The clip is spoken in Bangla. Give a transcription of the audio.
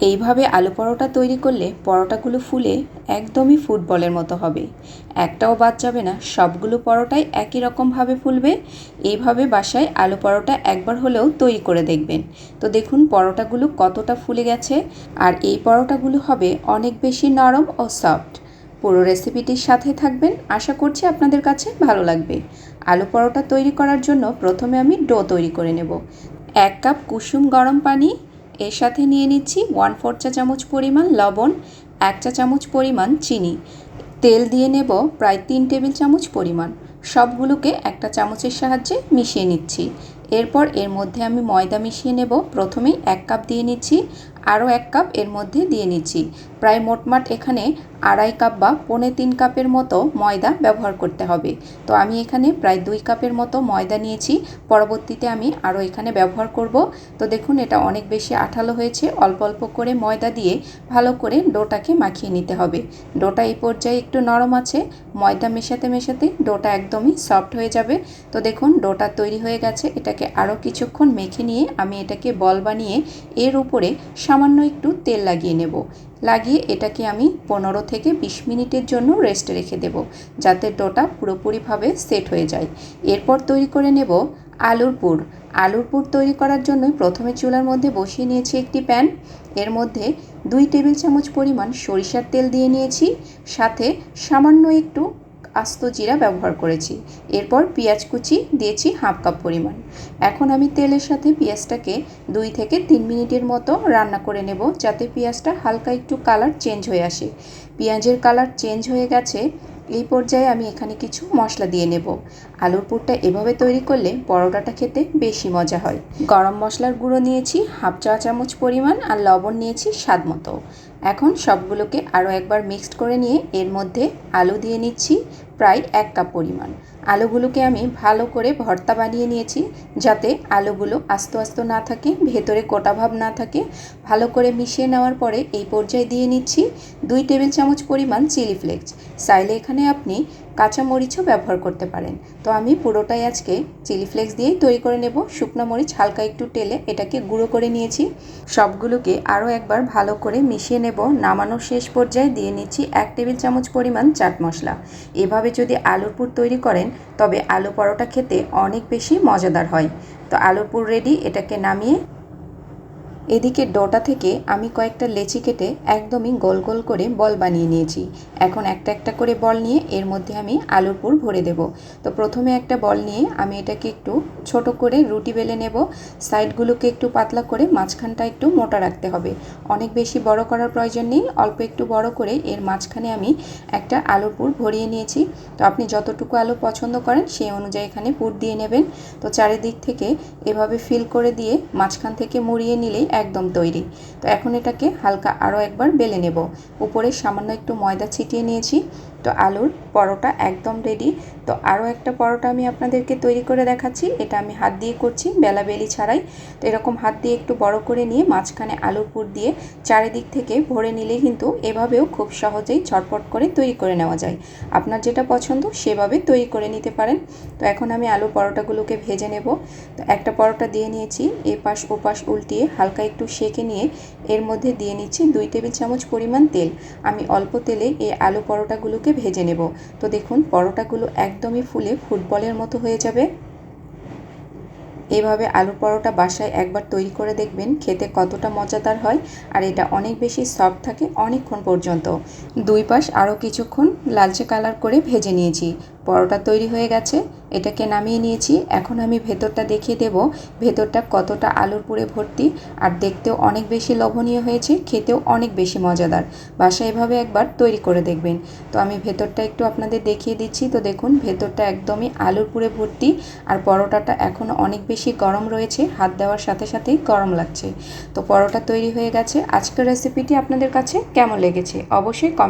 এইভাবে আলু পরোটা তৈরি করলে পরোটাগুলো ফুলে একদমই ফুটবলের মতো হবে। একটাও বাদ যাবে না, সবগুলো পরোটাই একই রকমভাবে ফুলবে। এইভাবে বাসায় আলু পরোটা একবার হলেও তৈরি করে দেখবেন। তো দেখুন পরোটাগুলো কতটা ফুলে গেছে, আর এই পরোটাগুলো হবে অনেক বেশি নরম ও সফট। পুরো রেসিপিটির সাথে থাকবেন, আশা করছি আপনাদের কাছে ভালো লাগবে। আলু পরোটা তৈরি করার জন্য প্রথমে আমি ডো তৈরি করে নেব। এক কাপ কুসুম গরম পানি এর সাথে নিয়ে নিচ্ছি ওয়ান ফোর চা চামচ পরিমাণ লবণ, এক চা চামচ পরিমাণ চিনি। তেল দিয়ে নেব প্রায় তিন টেবিল চামচ পরিমাণ। সবগুলোকে একটা চামচের সাহায্যে মিশিয়ে নিচ্ছি। এরপর এর মধ্যে আমি ময়দা মিশিয়ে নেব। প্রথমেই এক কাপ দিয়ে নিচ্ছি আরও এক কাপ এর মধ্যে দিয়ে নিচ্ছি। প্রায় মোটমাট এখানে আড়াই কাপ বা পৌনে তিন কাপের মতো ময়দা ব্যবহার করতে হবে। তো আমি এখানে প্রায় দুই কাপের মতো ময়দা নিয়েছি। পরবর্তীতে আমি আরও এখানে ব্যবহার করব। তো দেখুন, এটা অনেক বেশি আঠালো হয়েছে। অল্প অল্প করে ময়দা দিয়ে ভালো করে ডোটাকে মাখিয়ে নিতে হবে। ডোটা এই পর্যায়ে একটু নরম আছে। ময়দা মেশাতে মেশাতে ডোটা একদমই সফট হয়ে যাবে। তো দেখুন, ডোটা তৈরি হয়ে গেছে। এটাকে আরও কিছুক্ষণ মেখে নিয়ে আমি এটাকে বল বানিয়ে এর উপরে একটু তেল লাগিয়ে নেব। লাগিয়ে এটাকে আমি পনেরো থেকে বিশ মিনিটের জন্য রেস্টে রেখে দেব, যাতে ডোটা পুরোপুরিভাবে সেট হয়ে যায়। এরপর তৈরি করে নেব আলুর পুর। আলুর পুর তৈরি করার জন্য প্রথমে চুলার মধ্যে বসিয়ে নিয়েছি একটি প্যান এর মধ্যে দুই টেবিল চামচ পরিমাণ সরিষার তেল দিয়ে নিয়েছি। সাথে সামান্য একটু আস্ত জিরা ব্যবহার করেছি। এরপর পেঁয়াজ কুচি দিয়েছি হাফ কাপ পরিমাণ। এখন আমি তেলের সাথে পেঁয়াজটাকে দুই থেকে তিন মিনিটের মতো রান্না করে নেব যাতে পেঁয়াজটা হালকা একটু কালার চেঞ্জ হয়ে আসে। পেঁয়াজের কালার চেঞ্জ হয়ে গেছে, এই পর্যায়ে আমি এখানে কিছু মশলা দিয়ে নেব। আলুর পুরটা এভাবে তৈরি করলে পরোটাটা খেতে বেশি মজা হয়। গরম মশলার গুঁড়ো নিয়েছি হাফ চা চামচ পরিমাণ আর লবণ নিয়েছি স্বাদ মতো। এখন সবগুলোকে আরও একবার মিক্সড করে নিয়ে এর মধ্যে আলু দিয়ে নিচ্ছি। প্রায় এক কাপ পরিমাণ। আলুগুলোকে আমি ভালো করে ভর্তা বানিয়ে নিয়েছি যাতে আলুগুলো আস্ত আস্ত না থাকে, ভেতরে কোটা ভাব না থাকে। ভালো করে মিশিয়ে নেওয়ার পরে এই পর্যায়ে দিয়ে নিচ্ছি দুই টেবিল চামচ পরিমাণ চিলি ফ্লেক্স। চাইলে এখানে আপনি কাঁচা মরিচও ব্যবহার করতে পারেন। তো আমি পুরোটাই আজকে চিলি ফ্লেক্স দিয়েই তৈরি করে নেব। শুকনো মরিচ হালকা একটু টেলে এটাকে গুঁড়ো করে নিয়েছি। সবগুলোকে আরও একবার ভালো করে মিশিয়ে নেব। নামানোর শেষ পর্যায়ে দিয়ে নিচ্ছি এক টেবিল চামচ পরিমাণ চাট মশলা। এভাবে যদি আলুর পুর তৈরি করেন, তবে আলু পরোটা খেতে অনেক বেশি মজাদার হয়। তো আলুর পুর রেডি এটাকে নামিয়ে এদিকে ডোটা থেকে আমি কয়েকটা লেচি কেটে একদমই গোল গোল করে বল বানিয়ে নিয়েছি। এখন একটা একটা করে বল নিয়ে এর মধ্যে আমি আলুর পুর ভরে দেব। তো প্রথমে একটা বল নিয়ে আমি এটাকে একটু ছোট করে রুটি বেলে নেব। সাইডগুলোকে একটু পাতলা করে মাঝখানটা একটু মোটা রাখতে হবে। অনেক বেশি বড় করার প্রয়োজন নেই, অল্প একটু বড় করে এর মাঝখানে আমি একটা আলুর পুর ভরিয়ে নিয়েছি। তো আপনি যতটুকু আলু পছন্দ করেন সেই অনুযায়ী এখানে পুর দিয়ে নেবেন। তো চারিদিক থেকে এভাবে ফিল করে দিয়ে মাঝখান থেকে মুড়িয়ে নিলেই একদম তৈরি। তো এখন এটাকে হালকা আরও একবার বেলে নেব। উপরে সামান্য একটু ময়দা ছিটিয়ে নিয়েছি। তো আলুর পরোটা একদম রেডি তো আরও একটা পরোটা আমি আপনাদেরকে তৈরি করে দেখাচ্ছি। এটা আমি হাত দিয়ে করছি, বেলা বেলি ছাড়াই। তো এরকম হাত দিয়ে একটু বড় করে নিয়ে মাঝখানে আলুর পুর দিয়ে চারিদিক থেকে ভরে নিলে কিন্তু এভাবেও খুব সহজেই ঝটপট করে তৈরি করে নেওয়া যায়। আপনার যেটা পছন্দ সেভাবে তৈরি করে নিতে পারেন। তো এখন আমি আলু পরোটাগুলোকে ভেজে নেব। তো একটা পরোটা দিয়ে নিয়েছি এ পাশ ও পাশ উল্টিয়ে হালকা একটু সেকে নিয়ে এর মধ্যে দিয়ে নিচ্ছি দুই টেবিল চামচ পরিমাণ তেল। আমি অল্প তেলে এই আলু পরোটাগুলোকে ভেজে নেব। তো দেখুন, পরোটাগুলো একদমই ফুলে ফুটবলের মতো হয়ে যাবে। এভাবে আলু পরোটা বাসায় একবার তৈরি করে দেখবেন, খেতে কতটা মজাদার হয়, আর এটা অনেক বেশি সফট থাকে অনেকক্ষণ পর্যন্ত। দুই পাশ আরও কিছুক্ষণ লালচে কালার করে ভেজে নিয়েছি। পরোটা তৈরি হয়ে গেছে, এটাকে নামিয়ে নিয়েছি। এখন আমি ভেতরটা দেখিয়ে দেব, ভেতরটা কতটা আলুর পুরে ভর্তি, আর দেখতেও অনেক বেশি লোভনীয় হয়েছে, খেতেও অনেক বেশি মজাদার। বাসায় এভাবে একবার তৈরি করে দেখবেন। তো আমি ভেতরটা একটু আপনাদের দেখিয়ে দিচ্ছি। তো দেখুন, ভেতরটা একদমই আলুর পুরে ভর্তি, আর পরোটাটা এখনও অনেক বেশি গরম রয়েছে, হাত দেওয়ার সাথে সাথেই গরম লাগছে। তো পরোটা তৈরি হয়ে গেছে। আজকের রেসিপিটি আপনাদের কাছে কেমন লেগেছে? অবশ্যই কম